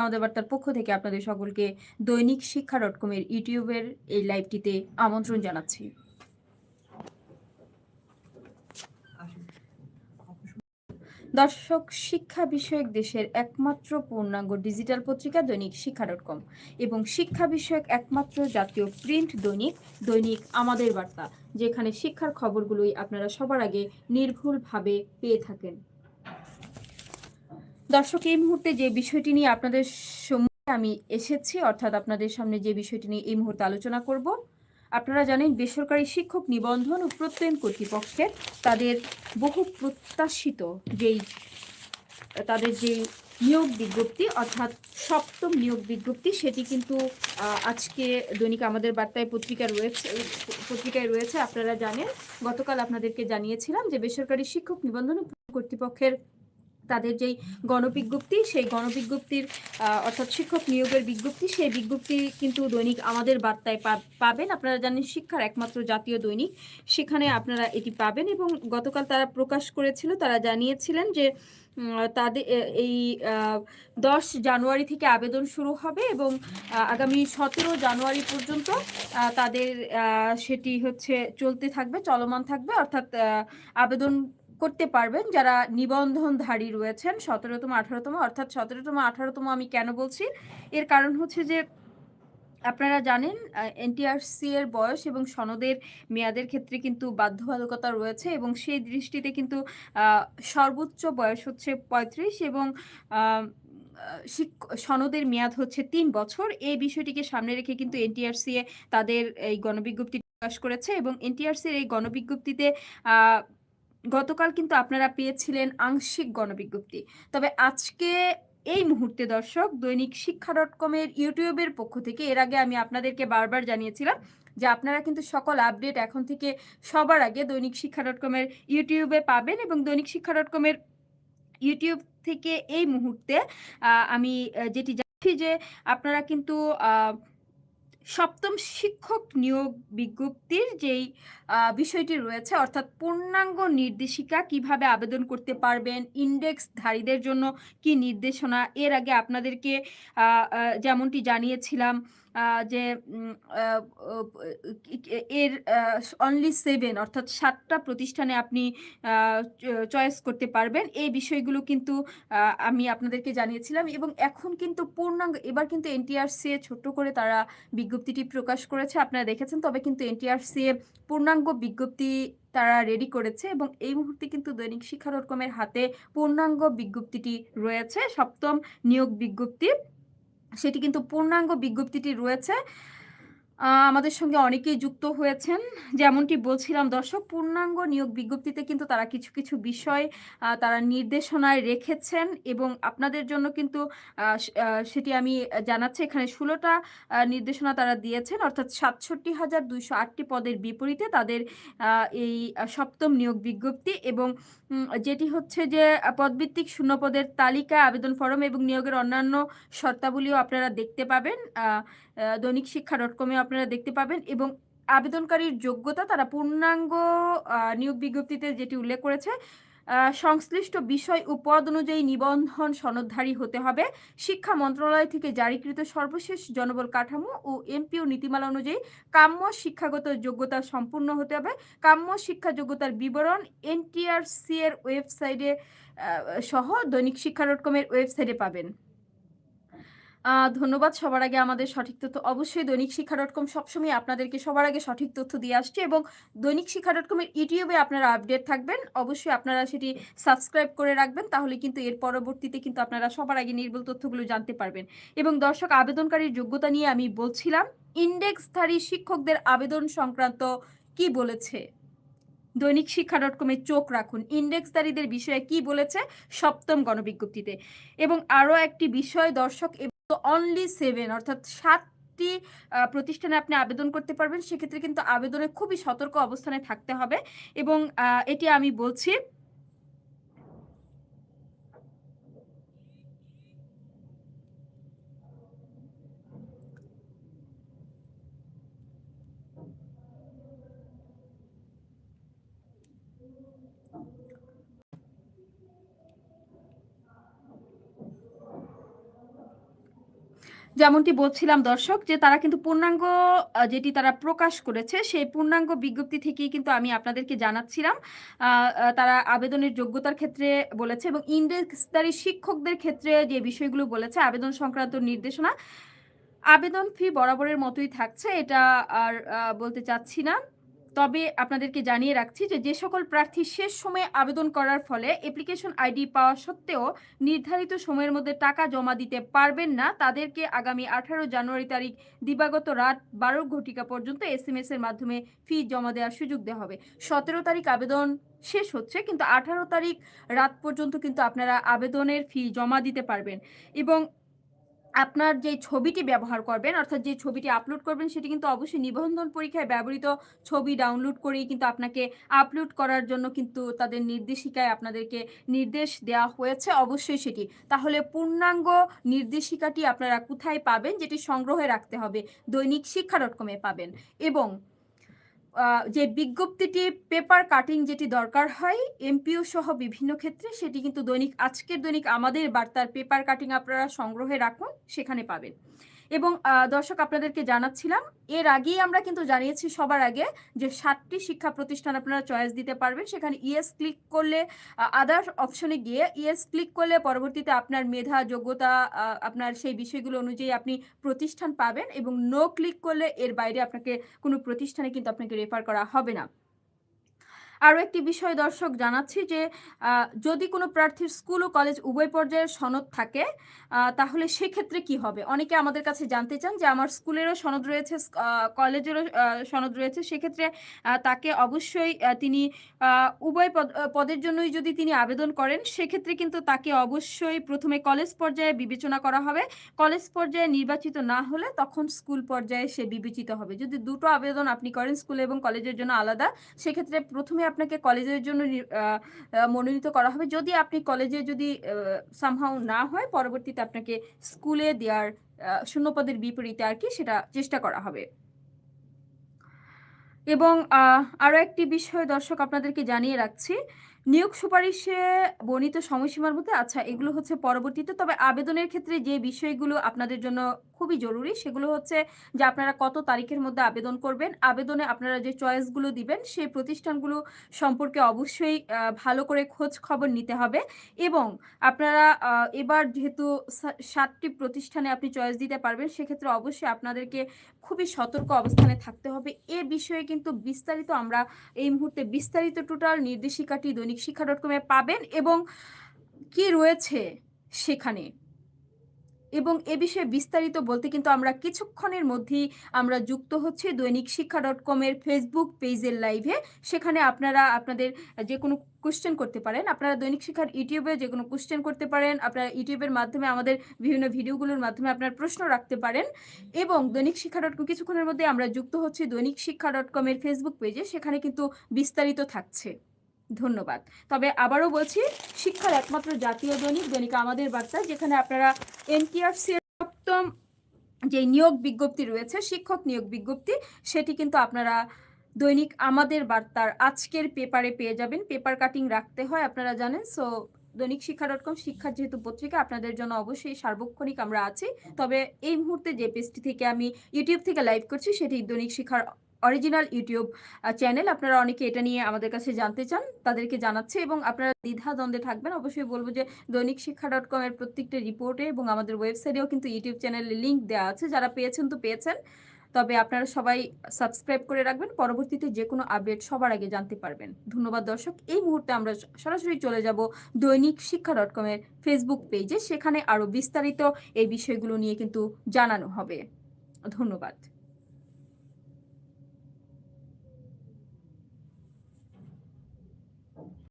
আমাদের বার্তার পক্ষ থেকে আপনাদের সকলকে দৈনিক শিক্ষা ডট কমের ইউটিউবের এই লাইভটিতে আমন্ত্রণ জানাচ্ছি। দর্শক, শিক্ষা বিষয়ক দেশের একমাত্র পূর্ণাঙ্গ ডিজিটাল পত্রিকা দৈনিক শিক্ষা ডট কম এবং শিক্ষা বিষয়ক একমাত্র জাতীয় প্রিন্ট দৈনিক দৈনিক আমাদের বার্তা, যেখানে শিক্ষার খবরগুলোই আপনারা সবার আগে নির্ভুলভাবে পেয়ে থাকেন। দর্শক, এই মুহূর্তে যে বিষয়টি নিয়ে আপনাদের সম্মুখে আমি এসেছি, অর্থাৎ আপনাদের সামনে যে বিষয়টি নিয়ে এই মুহূর্তে আলোচনা করব, আপনারা জানেন বেসরকারি শিক্ষক নিবন্ধন ও প্রত্যয়ন কর্তৃপক্ষের তাদের বহু প্রত্যাশিত যেই, তাদের যে নিয়োগ বিজ্ঞপ্তি, অর্থাৎ সপ্তম নিয়োগ বিজ্ঞপ্তি, সেটি কিন্তু আজকে দৈনিক আমাদের বার্তায় পত্রিকায় রয়েছে পত্রিকায় রয়েছে, আপনারা জানেন। গতকাল আপনাদেরকে জানিয়েছিলাম যে বেসরকারি শিক্ষক নিবন্ধন কর্তৃপক্ষের তাদের যেই গণবিজ্ঞপ্তি, সেই গণবিজ্ঞপ্তির অর্থাৎ শিক্ষক নিয়োগের বিজ্ঞপ্তি, সেই বিজ্ঞপ্তি কিন্তু দৈনিক আমাদের বার্তায় পাবেন। আপনারা জানেন শিক্ষার একমাত্র জাতীয় দৈনিক। সেখানে আপনারা এটি পাবেন এবং গতকাল তারা প্রকাশ করেছিল, তারা জানিয়েছিলেন যে তাদের এই দশ জানুয়ারি থেকে আবেদন শুরু হবে এবং আগামী সতেরো জানুয়ারি পর্যন্ত তাদের সেটি হচ্ছে চলতে থাকবে, চলমান থাকবে। অর্থাৎ আবেদন করতে পারবেন। যারা নিবন্ধনধারী রয়েছেন, সতেরোতম, আঠারোতম, অর্থাৎ সতেরোতম, আঠারোতম আমি কেন বলছি? এর কারণ হচ্ছে যে, আপনারা জানেন এনটিআরসি এর বয়স এবং সনদের মেয়াদের ক্ষেত্রে কিন্তু বাধ্যবাধকতা রয়েছে এবং সেই দৃষ্টিতে কিন্তু সর্বোচ্চ বয়স হচ্ছে পঁয়ত্রিশ এবং সনদের মেয়াদ হচ্ছে তিন বছর। এই বিষয়টিকে সামনে রেখে কিন্তু এনটিআরসি তাদের এই গণবিজ্ঞপ্তি প্রকাশ করেছে এবং এনটিআরসি এর এই গণবিজ্ঞপ্তিতে গতকাল কিন্তু আপনারা পেয়েছিলেন আংশিক গণবিজ্ঞপ্তি। তবে আজকে এই মুহূর্তে দর্শক, দৈনিক শিক্ষা ডট কমের ইউটিউবের পক্ষ থেকে এর আগে আমি আপনাদেরকে বারবার জানিয়েছিলাম যে আপনারা কিন্তু সকল আপডেট এখন থেকে সবার আগে দৈনিক শিক্ষা ডট কমের ইউটিউবে পাবেন এবং দৈনিক শিক্ষা ডট কমের ইউটিউব থেকে এই মুহূর্তে আমি যেটি জানছি যে আপনারা কিন্তু সপ্তম শিক্ষক নিয়োগ বিজ্ঞপ্তির যেই বিষয়টি রয়েছে, অর্থাৎ পূর্ণাঙ্গ নির্দেশিকা কীভাবে আবেদন করতে পারবেন, ইন্ডেক্সধারীদের জন্য কি নির্দেশনা, এর আগে আপনাদেরকে যেমনটি জানিয়েছিলাম যে এর অনলি সেভেন অর্থাৎ সাতটা প্রতিষ্ঠানে আপনি চয়েস করতে পারবেন। এই বিষয়গুলো কিন্তু আমি আপনাদেরকে জানিয়েছিলাম এবং এখন কিন্তু পূর্ণাঙ্গ, এবার কিন্তু এনটিআরসি ছোট্ট করে তারা বিজ্ঞপ্তিটি প্রকাশ করেছে, আপনারা দেখেছেন, তবে কিন্তু এনটিআরসি পূর্ণাঙ্গ বিজ্ঞপ্তি তারা রেডি করেছে এবং এই মুহূর্তে কিন্তু দৈনিক শিক্ষা ডট কমের হাতে পূর্ণাঙ্গ বিজ্ঞপ্তিটি রয়েছে, সপ্তম নিয়োগ বিজ্ঞপ্তি। সেটি কিন্তু পূর্ণাঙ্গ বিজ্ঞপ্তিটি রয়েছে। আমাদের সঙ্গে অনেকেই যুক্ত হয়েছেন। যেমনটি বলছিলাম, দর্শক, পূর্ণাঙ্গ নিয়োগ বিজ্ঞপ্তিতে কিন্তু তারা কিছু কিছু বিষয় তারা নির্দেশনায় রেখেছেন এবং আপনাদের জন্য কিন্তু সেটি আমি জানাচ্ছি। এখানে ষোলোটা নির্দেশনা তারা দিয়েছেন, অর্থাৎ সাতষট্টি হাজার দুইশো আটটি পদের বিপরীতে তাদের এই সপ্তম নিয়োগ বিজ্ঞপ্তি এবং যেটি হচ্ছে যে, পদভিত্তিক শূন্য পদের তালিকা, আবেদন ফরম এবং নিয়োগের অন্যান্য শর্তাবলীও আপনারা দেখতে পাবেন। দৈনিক শিক্ষা ডট কমে আপনারা দেখতে পাবেন এবং আবেদনকারীর যোগ্যতা তারা পূর্ণাঙ্গ নিয়োগ বিজ্ঞপ্তিতে যেটি উল্লেখ করেছে সংশ্লিষ্ট বিষয় ও পদ অনুযায়ী নিবন্ধন সনদধারী হতে হবে। শিক্ষা মন্ত্রণালয় থেকে জারিকৃত সর্বশেষ জনবল কাঠামো ও এমপিও নীতিমালা অনুযায়ী কাম্য শিক্ষাগত যোগ্যতা সম্পূর্ণ হতে হবে। কাম্য শিক্ষা যোগ্যতার বিবরণ এনটিআরসি এর ওয়েবসাইটে সহ দৈনিক শিক্ষা ডট কমের ওয়েবসাইটে পাবেন। ধন্যবাদ সবার আগে আমাদের সঠিক তথ্য। অবশ্যই দৈনিক শিক্ষা ডট কম সবসময় আপনাদেরকে সবার আগে সঠিক তথ্য দিয়ে আসছে এবং দৈনিক শিক্ষা ডট কমের ইউটিউবে আপনারা আপডেট থাকবেন। অবশ্যই আপনারা সেটি সাবস্ক্রাইব করে রাখবেন, তাহলে কিন্তু এর পরবর্তীতে কিন্তু আপনারা সবার আগে নির্ভুল তথ্যগুলো জানতে পারবেন। এবং দর্শক, আবেদনকারীর যোগ্যতা নিয়ে আমি বলছিলাম, ইন্ডেক্সধারী শিক্ষকদের আবেদন সংক্রান্ত কি বলেছে? দৈনিক শিক্ষা ডট কমে চোখ রাখুন, ইন্ডেক্সধারীদের বিষয়ে কি বলেছে সপ্তম গণবিজ্ঞপ্তিতে। এবং আরও একটি বিষয়, দর্শক অনলি সেভেন অর্থাৎ আহ, প্রতিষ্ঠানে আপনি আবেদন করতে পারবেন। সেক্ষেত্রে কিন্তু আবেদনে খুবই সতর্ক অবস্থানে থাকতে হবে এবং এটি আমি বলছি যেমনটি বলছিলাম দর্শক, যে তারা কিন্তু পূর্ণাঙ্গ যেটি তারা প্রকাশ করেছে, সেই পূর্ণাঙ্গ বিজ্ঞপ্তি থেকেই কিন্তু আমি আপনাদেরকে জানাচ্ছিলাম। তারা আবেদনের যোগ্যতার ক্ষেত্রে বলেছে এবং ইন্ডেক্সদারি শিক্ষকদের ক্ষেত্রে যে বিষয়গুলো বলেছে, আবেদন সংক্রান্ত নির্দেশনা, আবেদন ফি বরাবরের মতোই থাকছে, এটা আর বলতে চাচ্ছি না। তবে আপনাদেরকে জানিয়ে রাখছি যে যে সকল প্রার্থী শেষ সময়ে আবেদন করার ফলে অ্যাপ্লিকেশন আইডি পাওয়া সত্ত্বেও নির্ধারিত সময়ের মধ্যে টাকা জমা দিতে পারবেন না। তাদেরকে আগামী আঠারো জানুয়ারি তারিখ দিবাগত রাত বারো ঘটিকা পর্যন্ত এস এম এর মাধ্যমে ফি জমা দেওয়ার সুযোগ দেওয়া হবে। সতেরো তারিখ আবেদন শেষ হচ্ছে, কিন্তু আঠারো তারিখ রাত পর্যন্ত কিন্তু আপনারা আবেদনের ফি জমা দিতে পারবেন। এবং আপনার যে ছবিটি ব্যবহার করবেন, অর্থাৎ যে ছবিটি আপলোড করবেন, সেটি কিন্তু অবশ্যই নিবন্ধন পরীক্ষায় ব্যবহৃত ছবি ডাউনলোড করেই কিন্তু আপনাকে আপলোড করার জন্য কিন্তু তাদের নির্দেশিকায় আপনাদেরকে নির্দেশ দেওয়া হয়েছে অবশ্যই সেটি। তাহলে পূর্ণাঙ্গ নির্দেশিকাটি আপনারা কোথায় পাবেন, যেটি সংগ্রহে রাখতে হবে, দৈনিক শিক্ষা ডট কমে পাবেন। এবং যে বিজ্ঞপ্তিটি পেপার কাটিং যেটি দরকার হয় এমপিও সহ বিভিন্ন ক্ষেত্রে সেটি কিন্তু দৈনিক, আজকের দৈনিক আমাদের বার্তার পেপার কাটিং আপনারা সংগ্রহে রাখুন, সেখানে পাবেন। এবং দর্শক আপনাদেরকে জানাচ্ছিলাম, এর আগেই আমরা কিন্তু জানিয়েছি সবার আগে যে সাতটি শিক্ষা প্রতিষ্ঠান আপনারা চয়েস দিতে পারবেন। সেখানে ইএস ক্লিক করলে আদার অপশনে গিয়ে ইএস ক্লিক করলে পরবর্তীতে আপনার মেধা, যোগ্যতা আপনার সেই বিষয়গুলো অনুযায়ী আপনি প্রতিষ্ঠান পাবেন এবং নো ক্লিক করলে এর বাইরে আপনাকে কোনো প্রতিষ্ঠানে কিন্তু আপনাকে রেফার করা হবে না। আরও একটি বিষয় দর্শক জানাচ্ছি যে যদি কোনো প্রার্থীর স্কুল ও কলেজ উভয় পর্যায়ের সনদ থাকে তাহলে সেক্ষেত্রে কি হবে? অনেকে আমাদের কাছে জানতে চান যে, আমার স্কুলেরও সনদ রয়েছে কলেজেরও সনদ রয়েছে, সেক্ষেত্রে তাকে অবশ্যই তিনি উভয় পদ- পদের জন্যই যদি তিনি আবেদন করেন, সেক্ষেত্রে কিন্তু তাকে অবশ্যই প্রথমে কলেজ পর্যায়ে বিবেচনা করা হবে। কলেজ পর্যায়ে নির্বাচিত না হলে তখন স্কুল পর্যায়ে সে বিবেচিত হবে। যদি দুটো আবেদন আপনি করেন, স্কুলে এবং কলেজের জন্য আলাদা, সেক্ষেত্রে প্রথমে আপনাকে কলেজের জন্য মনোনীত করা হবে। যদি আপনি কলেজে যদি সামহাও না হয়, পরবর্তীতে আপনাকে স্কুলে দেওয়ার শূন্যপদের বিপরীতে আর কি সেটা চেষ্টা করা হবে। এবং আরও একটি বিষয় দর্শক আপনাদেরকে জানিয়ে রাখছি। নিয়োগ সুপারিশে বর্ণিত সময়সীমার মধ্যে আচ্ছা এগুলো হচ্ছে পরবর্তীতে, তবে আবেদনের ক্ষেত্রে যে বিষয়গুলো আপনাদের জন্য খুবই জরুরি। সেগুলো হচ্ছে যে আপনারা কত তারিখের মধ্যে আবেদন করবেন, আবেদনে আপনারা যে চয়েসগুলো দিবেন, সেই প্রতিষ্ঠানগুলো সম্পর্কে অবশ্যই ভালো করে খোঁজ খবর নিতে হবে এবং আপনারা এবার যেহেতু সাতটি প্রতিষ্ঠানে আপনি চয়েস দিতে পারবেন, সেক্ষেত্রে অবশ্যই আপনাদেরকে খুবই সতর্ক অবস্থানে থাকতে হবে। এ বিষয়ে কিন্তু বিস্তারিত আমরা এই মুহূর্তে বিস্তারিত টোটাল নির্দেশিকাটি দৈনিক শিক্ষা ডট কমে পাবেন এবং কি রয়েছে সেখানে। এবং এ বিষয়ে বিস্তারিত বলতে কিন্তু আমরা কিছুক্ষণের মধ্যেই আমরা যুক্ত হচ্ছি দৈনিক শিক্ষা ডট কমের ফেসবুক পেজের লাইভে সেখানে আপনারা আপনাদের যে কোনো কোশ্চেন করতে পারেন। আপনারা দৈনিক শিক্ষার ইউটিউবে যে কোনো কোশ্চেন করতে পারেন। আপনারা ইউটিউবের মাধ্যমে আমাদের বিভিন্ন ভিডিওগুলোর মাধ্যমে আপনার প্রশ্ন রাখতে পারেন। এবং দৈনিক শিক্ষা ডট কম কিছুক্ষণের মধ্যে আমরা যুক্ত হচ্ছি দৈনিক শিক্ষা ডট কমের ফেসবুক পেজে সেখানে কিন্তু বিস্তারিত থাকছে। ধন্যবাদ। তবে আবারও বলছি, শিক্ষার একমাত্র জাতীয় দৈনিক দৈনিক আমাদের বার্তা, যেখানে আপনারা এনটিআরসি এর সপ্তম যে নিয়োগ বিজ্ঞপ্তি রয়েছে, শিক্ষক নিয়োগ বিজ্ঞপ্তি, সেটি কিন্তু আপনারা দৈনিক আমাদের বার্তার আজকের পেপারে পেয়ে যাবেন। পেপার কাটিং রাখতে হয়, আপনারা জানেন। সো, দৈনিক শিক্ষা ডট কম, শিক্ষার যেহেতু পত্রিকা, আপনাদের জন্য অবশ্যই সার্বক্ষণিক আমরা আছি। তবে এই মুহূর্তে যে পেজটি থেকে আমি ইউটিউব থেকে লাইভ করছি, সেটি দৈনিক শিক্ষার অরিজিনাল ইউটিউব চ্যানেল আপনারা অনেকে এটা নিয়ে আমাদের কাছে জানতে চান, তাদেরকে জানাচ্ছে এবং আপনারা দ্বিধা দ্বন্দ্বে থাকবেন। অবশ্যই বলব যে দৈনিক শিক্ষা ডট কম এর প্রত্যেকটা রিপোর্টে এবং আমাদের ওয়েবসাইটেও কিন্তু ইউটিউব চ্যানেলের লিঙ্ক দেওয়া আছে। যারা পেয়েছেন তো পেয়েছেন। তবে আপনারা সবাই সাবস্ক্রাইব করে রাখবেন। পরবর্তীতে যে কোনো আপডেট সবার আগে জানতে পারবেন। ধন্যবাদ দর্শক। এই মুহূর্তে আমরা সরাসরি চলে যাব দৈনিক শিক্ষা ডট কমের ফেসবুক পেজে সেখানে আরও বিস্তারিত এই বিষয়গুলো নিয়ে কিন্তু জানানো হবে। ধন্যবাদ।